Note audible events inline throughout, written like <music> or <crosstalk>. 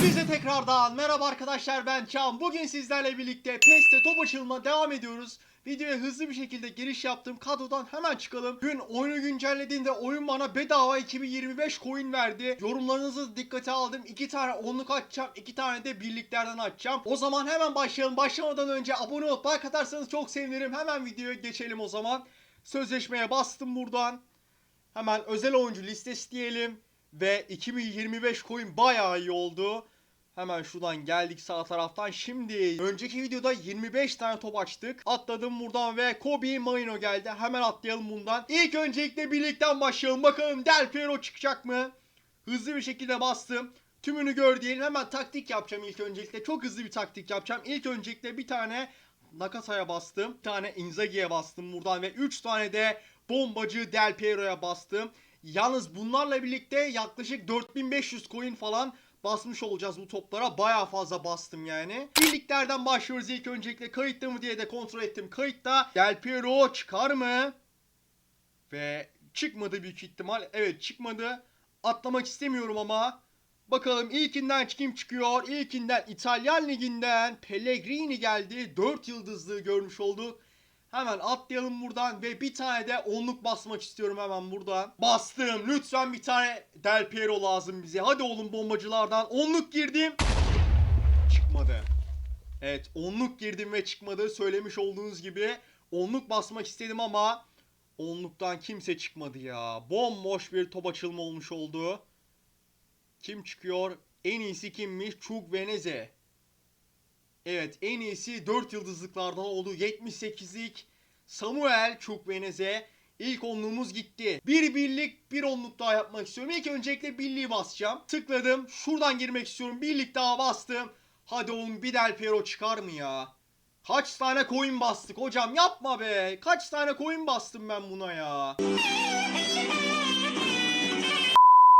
Hepinize tekrardan merhaba arkadaşlar ben Can. Bugün sizlerle birlikte PES'te top açılma devam ediyoruz. Videoya hızlı bir şekilde giriş yaptım. Kadrodan hemen çıkalım. Dün oyunu güncellediğinde oyun bana bedava 2025 coin verdi. Yorumlarınızı dikkate aldım. 2 tane onluk açacağım. 2 tane de birliklerden açacağım. O zaman hemen başlayalım. Başlamadan önce abone olup like atarsanız çok sevinirim. Hemen videoya geçelim o zaman. Sözleşmeye bastım buradan. Hemen özel oyuncu listesi diyelim. Ve 2025 coin bayağı iyi oldu. Hemen şuradan geldik sağ taraftan. Şimdi önceki videoda 25 tane top açtık. Atladım buradan ve Kobe Maino geldi. Hemen atlayalım bundan. İlk öncelikle birlikten başlayalım. Bakalım Del Piero çıkacak mı? Hızlı bir şekilde bastım. Tümünü gör diyelim. Hemen taktik yapacağım ilk öncelikle. Çok hızlı bir taktik yapacağım. İlk öncelikle bir tane Nakasa'ya bastım. Bir tane Inzaghi'ye bastım buradan ve 3 tane de bombacı Del Piero'ya bastım. Yalnız bunlarla birlikte yaklaşık 4500 coin falan basmış olacağız bu toplara. Baya fazla bastım yani. Birliklerden başlıyoruz ilk öncelikle. Kayıtta mı diye de kontrol ettim. Kayıtta Del Piero çıkar mı? Ve çıkmadı büyük ihtimal. Evet çıkmadı. Atlamak istemiyorum ama. Bakalım ilkinden kim çıkıyor? İlkinden İtalyan Ligi'nden Pellegrini geldi. 4 yıldızlı görmüş olduk. Hemen atlayalım buradan ve bir tane de onluk basmak istiyorum hemen buradan. Bastım. Lütfen bir tane Del Piero lazım bize. Hadi oğlum bombacılardan. Onluk girdim. Çıkmadı. Evet onluk girdim ve çıkmadı. Söylemiş olduğunuz gibi onluk basmak istedim ama onluktan kimse çıkmadı ya. Bomboş bir top açılma olmuş oldu. Kim çıkıyor? En iyisi kimmiş? Çuk Veneze. Evet en iyisi 4 yıldızlıklardan oldu. 78'lik Samuel Çukvenez'e ilk onluğumuz gitti. Bir birlik bir onluk daha yapmak istiyorum. İlk öncelikle birliği basacağım. Tıkladım. Şuradan girmek istiyorum. Birlik daha bastım. Hadi oğlum bir Del Piero çıkar mı ya? Kaç tane coin bastık hocam yapma be. Kaç tane coin bastım ben buna ya.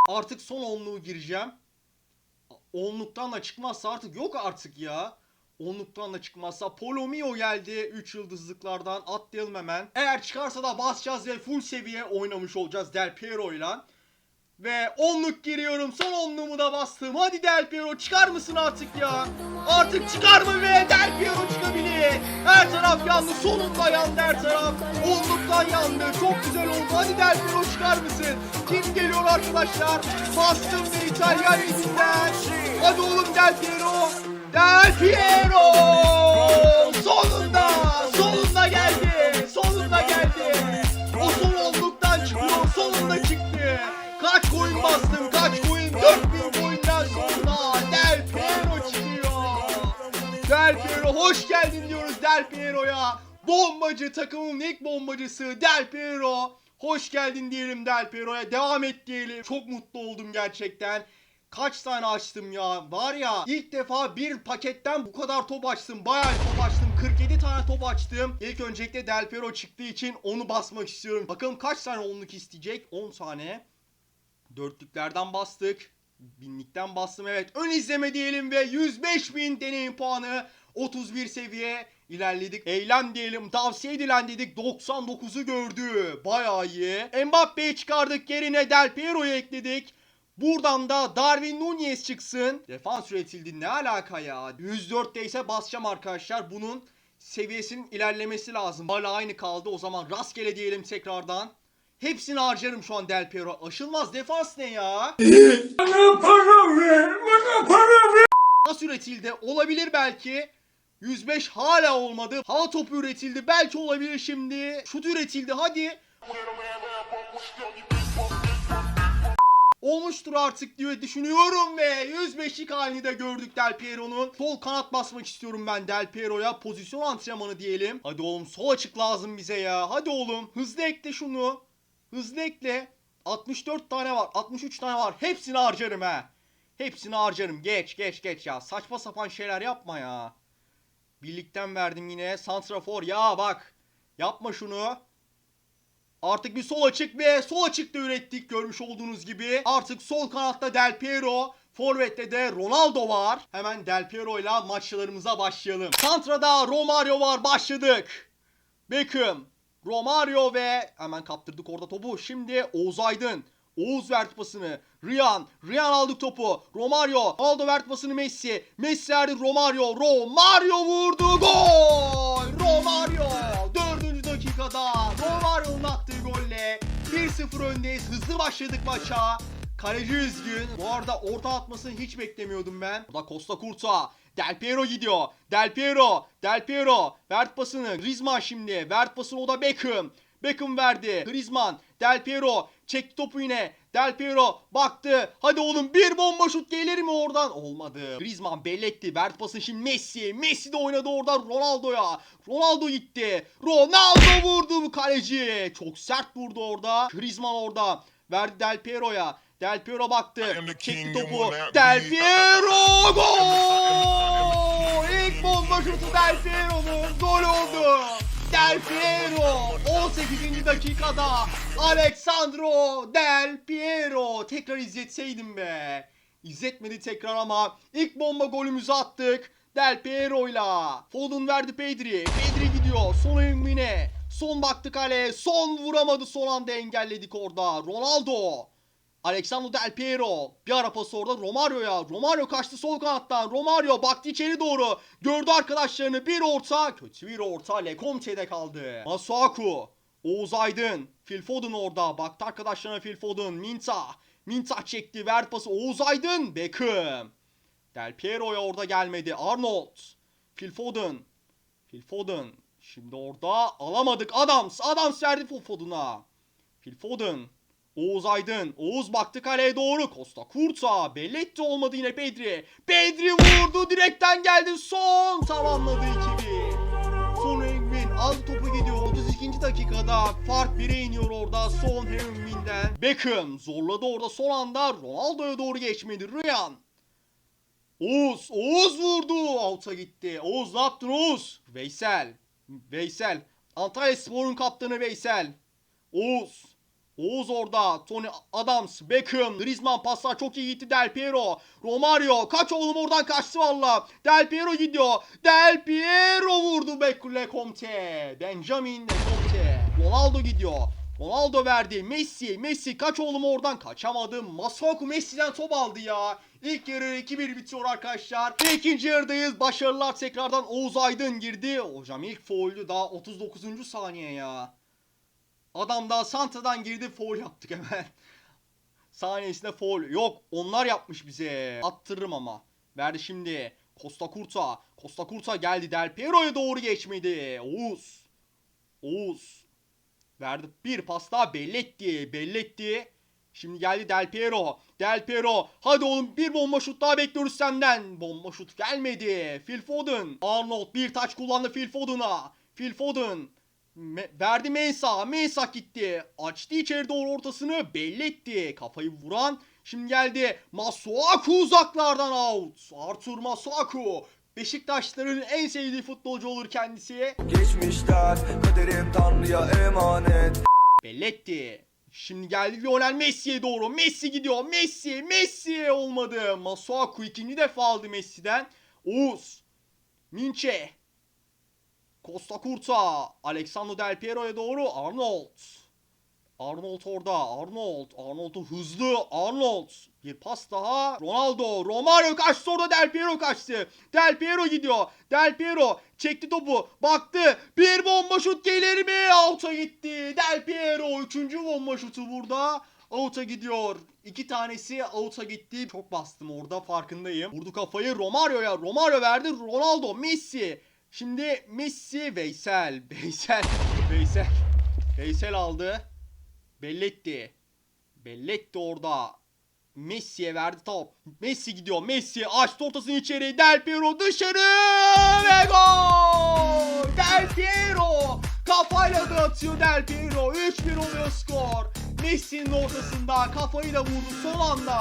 Artık son onluğu gireceğim. Onluktan da çıkmazsa artık yok artık ya. Onluktan da çıkmazsa Polomio geldi 3 yıldızlıklardan atlayalım hemen. Eğer çıkarsa da basacağız ve full seviye oynamış olacağız Del Piero ile. Ve onluk giriyorum. Son onluğumu da bastım. Hadi Del Piero çıkar mısın artık ya? Artık çıkar mı ve Del Piero çıkabilir. Her taraf yandı. Sonunda yandı her taraf. Onluktan yandı. Çok güzel oldu. Hadi Del Piero çıkar mısın? Kim geliyor arkadaşlar? Bastım ve İtalyan liginden. Hadi oğlum Del Piero. Del Piero! Sonunda! Sonunda geldi! Sonunda geldi! O son onluktan çıkıyor. Sonunda çıktı. Kaç coin bastım? Kaç coin? 4000 coinden sonra Del Piero çıkıyor. Del Piero hoş geldin diyoruz Del Piero'ya. Bombacı takımın ilk bombacısı Del Piero. Hoş geldin diyelim Del Piero'ya. Devam et diyelim. Çok mutlu oldum gerçekten. Kaç tane açtım ya? Var ya ilk defa bir paketten bu kadar top açtım. Bayağı top açtım. 47 tane top açtım. İlk öncelikle Del Piero çıktığı için onu basmak istiyorum. Bakalım kaç tane onluk isteyecek? 10 tane. Dörtlüklerden bastık. Binlikten bastım evet. Ön izleme diyelim ve 105 bin deneyim puanı. 31 seviye ilerledik. Eylem diyelim. Tavsiye edilen dedik. 99'u gördü. Bayağı iyi. Mbappe'yi çıkardık. Yerine Del Piero'yu ekledik. Buradan da Darwin Nunez çıksın. Defans üretildi. Ne alaka ya? 104'te ise basacağım arkadaşlar. Bunun seviyesinin ilerlemesi lazım. Hala aynı kaldı. O zaman rastgele diyelim tekrardan. Hepsini harcarım şu an Del Piero. Aşılmaz defans ne ya? Bana para ver, bana para ver. Nasıl üretildi? Olabilir belki. 105 hala olmadı. Hava topu üretildi. Belki olabilir şimdi. Şut üretildi. Hadi. Olmuştur artık diye düşünüyorum ve 105'lik halini de gördük Del Piero'nun. Sol kanat basmak istiyorum ben Del Piero'ya. Pozisyon antrenmanı diyelim. Hadi oğlum sol açık lazım bize ya. Hadi oğlum hızlı ekle şunu. Hızlı ekle. 64 tane var. 63 tane var. Hepsini harcarım ha. Hepsini harcarım. Geç geç geç ya. Saçma sapan şeyler yapma ya. Birlikten verdim yine. Santrafor ya bak. Yapma şunu. Artık bir sol açık ve sol açıkta ürettik görmüş olduğunuz gibi. Artık sol kanatta Del Piero. Forvet'te de Ronaldo var. Hemen Del Piero ile maçlarımıza başlayalım. Santra'da Romario var başladık. Beckham, Romario ve hemen kaptırdık orada topu. Şimdi Oğuz Aydın. Oğuz verdi pasını. Riyan. Riyan aldı topu. Romario. Aldo verdi pasını Messi. Messi verdi Romario. Romario vurdu. Gol. Romario. Dördüncü dakikada Romario'nun 1-0 öndeyiz. Hızlı başladık maça. Kaleci üzgün. Bu arada orta atmasını hiç beklemiyordum ben. Bu da Costa Curta. Del Piero gidiyor. Del Piero. Del Piero. Vert pasını. Griezmann şimdi. Vert pasını o da Beckham. Beckham verdi. Griezmann. Del Piero. Çekti topu yine. Del Piero baktı. Hadi oğlum bir bomba şut gelir mi oradan? Olmadı. Griezmann belletti. Vert pasını şimdi Messi. Messi de oynadı oradan Ronaldo'ya. Ronaldo gitti. Ronaldo vurdu bu kaleci. Çok sert vurdu orada. Griezmann orada. Verdi Del Piero'ya. Del Piero baktı. Çekti topu. Del Piero <laughs> gol! İlk bomba şutu Del Piero'nun gol oldu. Del Piero 18. dakikada Alexandro Del Piero tekrar izletseydim be. İzletmedi tekrar ama ilk bomba golümüzü attık. Del Piero'yla. Foden verdi Pedri. Pedri gidiyor. Son Emmine. Son baktı kale. Son vuramadı. Son anda engelledik orada. Ronaldo. Alexandro Del Piero. Bir ara pası orada Romario'ya. Romario kaçtı sol kanattan. Romario baktı içeri doğru. Gördü arkadaşlarını. Bir orta. Kötü bir orta. Lecomte'de kaldı. Masuaku. Oğuz Aydın. Phil Foden orada. Baktı arkadaşlarına Phil Foden. Minta. Minta çekti. Verdi pası. Oğuz Aydın. Beckham. Del Piero'ya orada gelmedi. Arnold. Phil Foden. Phil Foden. Şimdi orada alamadık. Adams. Adams verdi Phil Foden'a. Phil Foden. Oğuz Aydın. Oğuz baktı kaleye doğru. Costa Kurta. Belletti olmadı yine Bedri. Bedri vurdu. Direkten geldi. Son tamamladı 2-1. Son Engin. Az top 2 dakikada fark 1'e iniyor orada son Heung-min'den. Beckham zorladı orada son anda Ronaldo'ya doğru geçmedi Ryan. Oğuz, Oğuz vurdu. Out'a gitti. Oğuz ne yaptın Oğuz? Veysel. Veysel. Antalya Spor'un kaptanı Veysel. Oğuz. Oğuz orada. Tony Adams, Beckham, Griezmann paslar çok iyi gitti. Del Piero, Romario. Kaç oğlum oradan kaçtı valla. Del Piero gidiyor. Del Piero vurdu Bekule Comte. Benjamin Comte. Ronaldo gidiyor. Ronaldo verdi. Messi. Messi kaç oğlum oradan kaçamadı. Masuaku Messi'den top aldı ya. İlk yarı 2-1 bitiyor arkadaşlar. İkinci yarıdayız. Başarılar tekrardan Oğuz Aydın girdi. Hocam ilk fauldü daha 39. saniye ya. Adam daha Santa'dan girdi foul yaptık hemen. <laughs> Saniyesinde foul. Yok onlar yapmış bize. Attırırım ama. Verdi şimdi. Costa Curta. Costa Curta geldi. Del Piero'ya doğru geçmedi. Oğuz. Oğuz. Verdi bir pas daha belletti. Belletti. Şimdi geldi Del Piero. Del Piero. Hadi oğlum bir bomba şut daha bekliyoruz senden. Bomba şut gelmedi. Phil Foden. Arnold bir taç kullandı Phil Foden'a. Phil Foden. Me- verdi Mensah. Mensah gitti. Açtı içeri doğru ortasını. Belli etti. Kafayı vuran. Şimdi geldi. Masuaku uzaklardan out. Artur Masuaku. Beşiktaşların en sevdiği futbolcu olur kendisi. Geçmişler kaderim Tanrı'ya emanet Belletti. Şimdi geldi Lionel Messi'ye doğru. Messi gidiyor. Messi, Messi olmadı. Masuaku ikinci defa aldı Messi'den. Oğuz. Minche. Costa Curta. Alexandro Del Piero'ya doğru. Arnold. Arnold orada. Arnold. Arnold'u hızlı. Arnold. Bir pas daha. Ronaldo. Romario kaçtı orada. Del Piero kaçtı. Del Piero gidiyor. Del Piero çekti topu. Baktı. Bir bomba şut gelir mi? Out'a gitti. Del Piero. Üçüncü bomba şutu burada. Out'a gidiyor. İki tanesi out'a gitti. Çok bastım orada farkındayım. Vurdu kafayı Romario'ya. Romario verdi. Ronaldo. Messi. Şimdi Messi. Veysel. <laughs> Veysel. Veysel. Veysel aldı. Belletti. Belletti orada. Messi'ye verdi top. Messi gidiyor. Messi açtı ortasını içeri. Del Piero dışarı ve gol! Del Piero kafayla da atıyor Del Piero. 3-1 oluyor skor. Messi'nin ortasında kafayla vurdu son anda.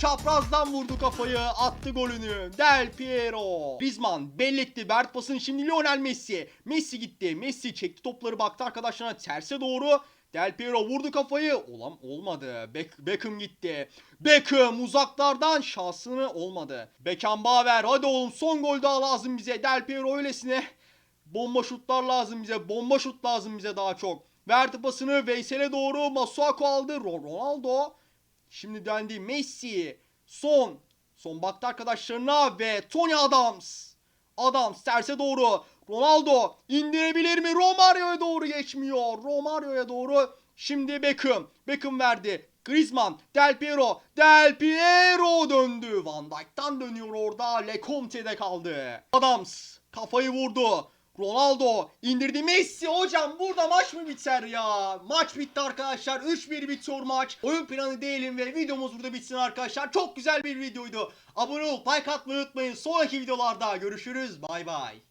Çaprazdan vurdu kafayı attı golünü. Del Piero. Griezmann belletti. Bert pasını şimdi Lionel Messi. Messi gitti. Messi çekti topları baktı arkadaşlarına terse doğru. Del Piero vurdu kafayı. Olam olmadı. Beck- Beckham gitti. Beckham uzaklardan şansını olmadı. Beckenbauer hadi oğlum son gol daha lazım bize. Del Piero öylesine. Bomba şutlar lazım bize. Bomba şut lazım bize daha çok. Verdi pasını Veysel'e doğru. Masuaku aldı. Ro- Ronaldo. Şimdi dendi Messi. Son. Son baktı arkadaşlarına ve Tony Adams. Adams terse doğru. Ronaldo indirebilir mi? Romario'ya doğru geçmiyor. Romario'ya doğru. Şimdi Beckham. Beckham verdi. Griezmann, Del Piero, Del Piero döndü. Van Dijk'tan dönüyor orada. Lecomte'de kaldı. Adams kafayı vurdu. Ronaldo indirdi Messi hocam burada maç mı biter ya? Maç bitti arkadaşlar 3-1 bitiyor maç. Oyun planı değilim ve videomuz burada bitsin arkadaşlar. Çok güzel bir videoydu. Abone olup like atmayı unutmayın. Sonraki videolarda görüşürüz. Bay bay.